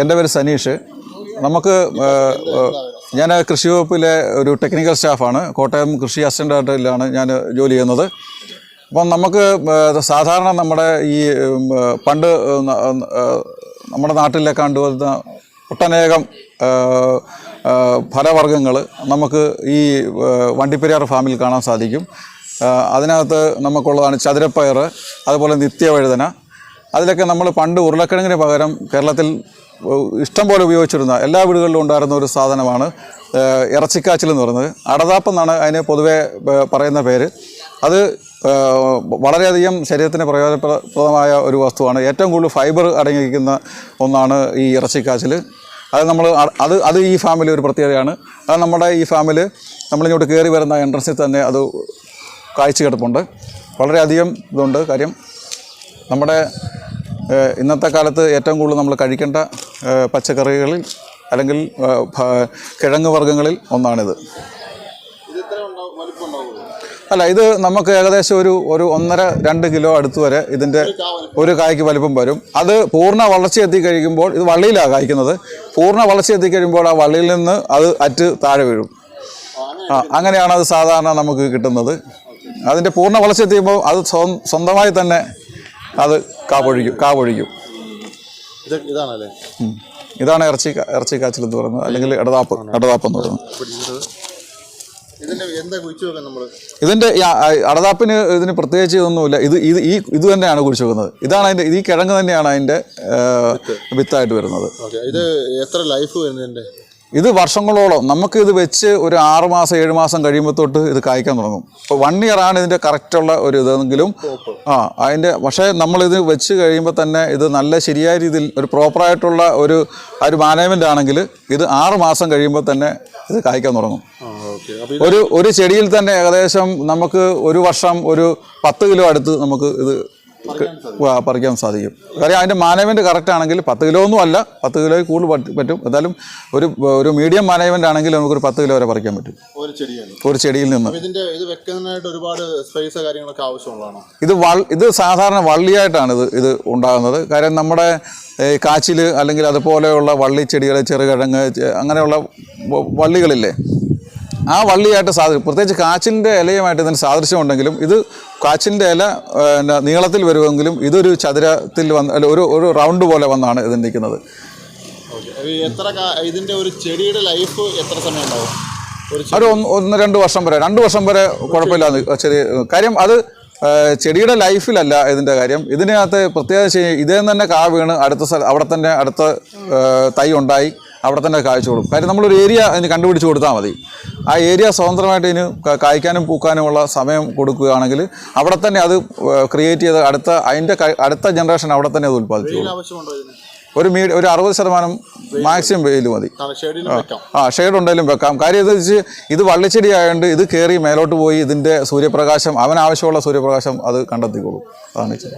എന്റെ പേര് സനീഷ്. നമുക്ക് ഞാൻ കൃഷി വകുപ്പിലെ ഒരു ടെക്നിക്കൽ സ്റ്റാഫാണ് കോട്ടയം കൃഷി അസിസ്റ്റന്റായിട്ടാണ് ഞാൻ ജോലി ചെയ്യുന്നത്. അപ്പം നമുക്ക് സാധാരണ നമ്മുടെ ഈ പണ്ട് നമ്മുടെ നാട്ടിലെ കണ്ടുവരുന്ന ഒട്ടനേകം ഫലവർഗങ്ങൾ നമുക്ക് ഈ വണ്ടിപ്പെരിയാർ ഫാമിൽ കാണാൻ സാധിക്കും. അതിനകത്ത് നമുക്കുള്ളതാണ് ചതുരപ്പയർ അതുപോലെ നിത്യവഴുതന അതിലൊക്കെ നമ്മൾ പണ്ട് ഉരുളക്കിഴങ്ങിന് പകരം കേരളത്തിൽ ഇഷ്ടം പോലെ ഉപയോഗിച്ചിരുന്ന എല്ലാ വീടുകളിലും ഉണ്ടായിരുന്ന ഒരു സാധനമാണ് ഇറച്ചിക്കാച്ചിൽ എന്ന് പറയുന്നത്. അടതാപ്പെന്നാണ് അതിന് പൊതുവെ പറയുന്ന പേര്. അത് വളരെയധികം ശരീരത്തിന് പ്രയോജനപ്രദമായ ഒരു വസ്തുവാണ്. ഏറ്റവും കൂടുതൽ ഫൈബർ അടങ്ങിയിരിക്കുന്ന ഒന്നാണ് ഈ ഇറച്ചിക്കാച്ചിൽ. അത് നമ്മൾ അത് അത് ഈ ഫാമിലി ഒരു പ്രത്യേകതയാണ്. അത് നമ്മുടെ ഈ ഫാമിൽ നമ്മളിങ്ങോട്ട് കയറി വരുന്ന എൻട്രൻസിൽ തന്നെ അത് കാഴ്ച കിടപ്പുണ്ട് വളരെയധികം ഇതുണ്ട് കാര്യം. നമ്മുടെ ഇന്നത്തെ കാലത്ത് ഏറ്റവും കൂടുതൽ നമ്മൾ കഴിക്കേണ്ട പച്ചക്കറികളിൽ അല്ലെങ്കിൽ കിഴങ്ങ് വർഗങ്ങളിൽ ഒന്നാണിത്. അല്ല ഇത് നമുക്ക് ഏകദേശം ഒരു ഒരു ഒന്നര രണ്ട് കിലോ അടുത്ത് വരെ ഇതിന്റെ ഒരു കായ്ക്ക് വലിപ്പം വരും. അത് പൂർണ വളർച്ച എത്തിക്കഴിയുമ്പോൾ ഇത് വള്ളിയിലാണ് കായ്ക്കുന്നത്. പൂർണ വളർച്ച എത്തിക്കഴിയുമ്പോൾ ആ വള്ളിയിൽ നിന്ന് അത് അറ്റ് താഴെ വീഴും. ആ അങ്ങനെയാണ് അത് സാധാരണ നമുക്ക് കിട്ടുന്നത്. അതിന്റെ പൂർണ വളർച്ച എത്തിയുമ്പോൾ അത് സ്വന്തമായി തന്നെ അത് കാവൊഴിക്കും കാവൊഴിക്കും. ഇത് ഇതാണല്ലേ? ഇതാണ് ഇറച്ചി ഇറച്ചി കാച്ചിൽ എന്ന് പറയുന്നത്. അല്ലെങ്കിൽ ഇടതാപ്പ് ഇടതാപ്പ് എന്ന് പറയുന്നത്. ഇതിന്റെ അടതാപ്പിന് ഇതിന് പ്രത്യേകിച്ച് ഒന്നുമില്ല ഇത് ഇത് ഈ ഇത് തന്നെയാണ് കുഴിച്ചു വെക്കുന്നത്. ഇതാണ് അതിന്റെ ഈ കിഴങ്ങ് തന്നെയാണ് അതിന്റെ വിത്തായിട്ട് വരുന്നത്. ഇത് എത്ര ലൈഫ് വരുന്നതിന്റെ? ഇത് വർഷങ്ങളോളം നമുക്ക് ഇത് വെച്ച് ഒരു ആറ് മാസം ഏഴ് മാസം കഴിയുമ്പോൾ തൊട്ട് ഇത് കായ്ക്കാൻ തുടങ്ങും. ഇപ്പോൾ വൺ ഇയർ ആണ് ഇതിന്റെ കറക്റ്റുള്ള ഒരു ഇതെങ്കിലും ആ അതിന്റെ പക്ഷേ നമ്മളിത് വെച്ച് കഴിയുമ്പോൾ തന്നെ ഇത് നല്ല ശരിയായ രീതിയിൽ ഒരു പ്രോപ്പറായിട്ടുള്ള ഒരു ഒരു മാനേജ്മെന്റ് ആണെങ്കിൽ ഇത് ആറ് മാസം കഴിയുമ്പോൾ തന്നെ ഇത് കായ്ക്കാൻ തുടങ്ങും. ഒരു ഒരു ചെടിയിൽ തന്നെ ഏകദേശം നമുക്ക് ഒരു വർഷം ഒരു പത്ത് കിലോ അടുത്ത് നമുക്ക് ഇത് പറിക്കാൻ സാധിക്കും. കാര്യം അതിന്റെ മാനേജ്മെന്റ് കറക്റ്റ് ആണെങ്കിൽ പത്ത് കിലോ ഒന്നും അല്ല. പത്ത് കിലോയിൽ കൂടുതൽ പറ്റും. എന്തായാലും ഒരു ഒരു മീഡിയം മാനേജ്മെന്റ് ആണെങ്കിൽ നമുക്കൊരു പത്ത് കിലോ വരെ പറിക്കാൻ പറ്റും. ഒരു ചെടിയിൽ ഒരു ചെടിയിൽ നിന്ന്. ഇതിന്റെ ഇത് വെക്കുന്നതിനായിട്ട് ഒരുപാട് സ്പേസ് കാര്യങ്ങളൊക്കെ ആവശ്യമുള്ളതാണ്? ഇത് വൾ ഇത് സാധാരണ വള്ളിയായിട്ടാണ് ഇത് ഇത് ഉണ്ടാകുന്നത്. കാര്യം നമ്മുടെ കാച്ചിൽ അല്ലെങ്കിൽ അതുപോലെയുള്ള വള്ളി ചെടികൾ ചെറുകിഴങ്ങ് അങ്ങനെയുള്ള വള്ളികളില്ലേ? ആ വള്ളിയായിട്ട് സാധി പ്രത്യേകിച്ച് കാച്ചിന്റെ ഇലയുമായിട്ട് ഇതിന് സാദൃശ്യമുണ്ടെങ്കിലും ഇത് കാച്ചിന്റെ ഇല നീളത്തിൽ വരുമെങ്കിലും ഇതൊരു ചതുരത്തിൽ വന്ന് അല്ല ഒരു ഒരു റൗണ്ട് പോലെ വന്നാണ് ഇത് നിൽക്കുന്നത്. എത്ര ഇതിന്റെ ഒരു ചെടിയുടെ ലൈഫ് എത്ര സമയം ഉണ്ടാവും? ഒരു ഒന്ന് ഒന്ന് രണ്ട് വർഷം വരെ രണ്ട് വർഷം വരെ കുഴപ്പമില്ല ചെറിയ കാര്യം അത് ചെടിയുടെ ലൈഫിലല്ല ഇതിന്റെ കാര്യം. ഇതിനകത്ത് പ്രത്യേകിച്ച് ഇതേ തന്നെ കാ വീണ് അടുത്ത സ്ഥലം അവിടെ തന്നെ അടുത്ത തൈ ഉണ്ടായി അവിടെ തന്നെ കായ്ച്ചു കൊടുക്കും. കാര്യം നമ്മളൊരു ഏരിയ അതിന് കണ്ടുപിടിച്ച് കൊടുത്താൽ മതി. ആ ഏരിയ സ്വതന്ത്രമായിട്ട് ഇതിന് കായ്ക്കാനും പൂക്കാനുമുള്ള സമയം കൊടുക്കുകയാണെങ്കിൽ അവിടെ തന്നെ അത് ക്രിയേറ്റ് ചെയ്ത് അടുത്ത അതിന്റെ അടുത്ത ജനറേഷൻ അവിടെ തന്നെ അത് ഇതിന്? ഒരു മീ ഒരു അറുപത് ശതമാനം മാക്സിമം വെയിൽ മതി. ആ ഷെയ്ഡ് ഉണ്ടെങ്കിലും വെക്കാം. കാര്യം എന്താ വെച്ച് ഇത് വള്ളിച്ചെടി ആയതുകൊണ്ട് ഇത് കയറി മേലോട്ട് പോയി ഇതിന്റെ സൂര്യപ്രകാശം അവൻ ആവശ്യമുള്ള സൂര്യപ്രകാശം അത് കണ്ടെത്തിക്കോളും. അതാണ് ചെടി